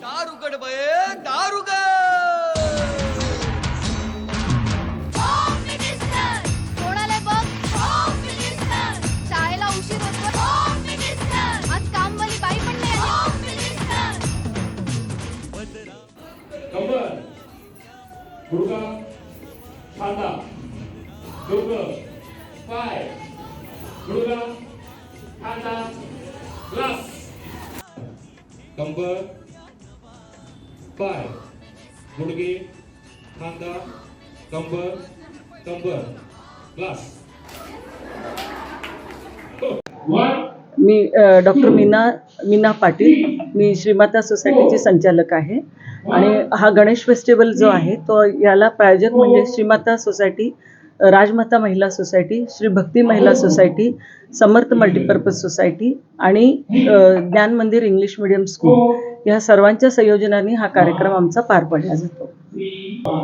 दारुगड बये दारुगड! कोणाला बघ? शाळेला उशीर होतो आज कामवाली बाई पण नाही आली. कंबर गुडघा खांदा डोकं पाय. खांदा ग्लास. कंबर पाय गुडघे खांदा कंबर कंबर ग्लास. वन मी डॉक्टर मीना मीना पाटील. मी श्रीमाता सोसायटीची संचालक आहे. आणि हा गणेश फेस्टिवल जो आहे तो याला प्रायोजक म्हणजे श्रीमाता सोसायटी राजमाता महिला सोसायटी श्री भक्ती महिला सोसायटी समर्थ मल्टीपर्पज सोसायटी आणि ज्ञान मंदिर इंग्लिश मिडियम स्कूल या सर्वांच्या संयोजनाने हा कार्यक्रम आमचा पार पडला जातो.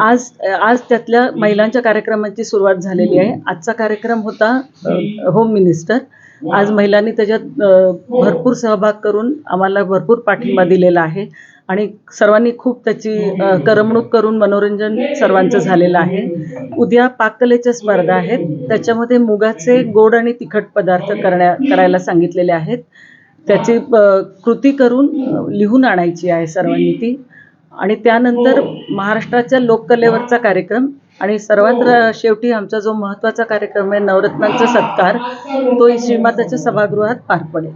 आज आज त्यातल्या महिलांच्या कार्यक्रमाची सुरुवात झालेली आहे. आजचा कार्यक्रम होता होम मिनिस्टर. आज महिलांनी त्याच्यात भरपूर सहभाग करून आम्हाला भरपूर पाठिंबा दिलेला आहे. आणि सर्वांनी खूप त्याची करमणूक करून मनोरंजन सर्वांचं झालेलं आहे. उद्या पाककलेच्या स्पर्धा आहेत. त्याच्यामध्ये मुगाचे गोड आणि तिखट पदार्थ करण्या करायला सांगितलेले आहेत. त्याची कृती करून लिहून आणायची आहे सर्वांनी ती. आणि त्यानंतर महाराष्ट्राच्या लोककलेवरचा कार्यक्रम आणि सर्वात र- शेवटी आमचा जो महत्त्वाचा कार्यक्रम आहे नवरत्नांचा सत्कार तो श्रीमाताच्या सभागृहात पार पडेल.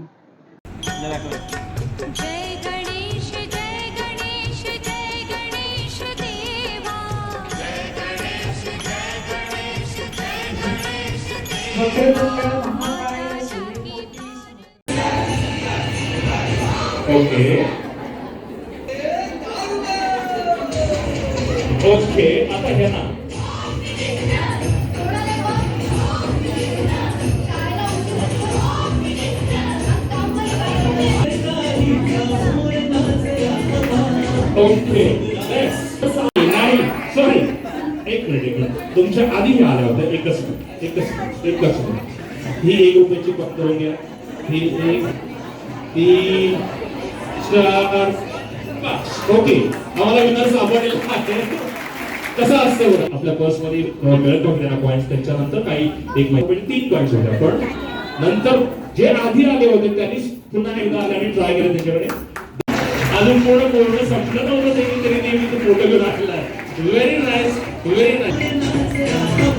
जय गणेश जय गणेश जय गणेश देवा. जय गणेश जय गणेश जय गणेश ओके. ओके आता हे ना. ओके. नाही सॉरी एक मिनिट एक मिनिट तुमच्या आधी हे आल्या होत्या एकच मिनिट एकच मिनिट एकच मिनिट ही एक रुपयाची फक्त होऊन घ्या ही एक तीन चार पाच. ओके. आम्हाला विनर सापडलेला आहे. कसं असतं बरं? आपल्या पर्समध्ये मिळत होते ना पॉईंट त्याच्यानंतर काही एक माहिती म्हणजे तीन पॉईंट होते पण नंतर जे आधी आले होते त्यांनी पुन्हा एकदा आले आणि ट्राय केलं त्याच्याकडे. अजून कोण बोलणं संपलं नव्हतं त्यांनी तरी नेहमी तो फोटो घेऊन आहे व्हेरी नाईस व्हेरी नाईस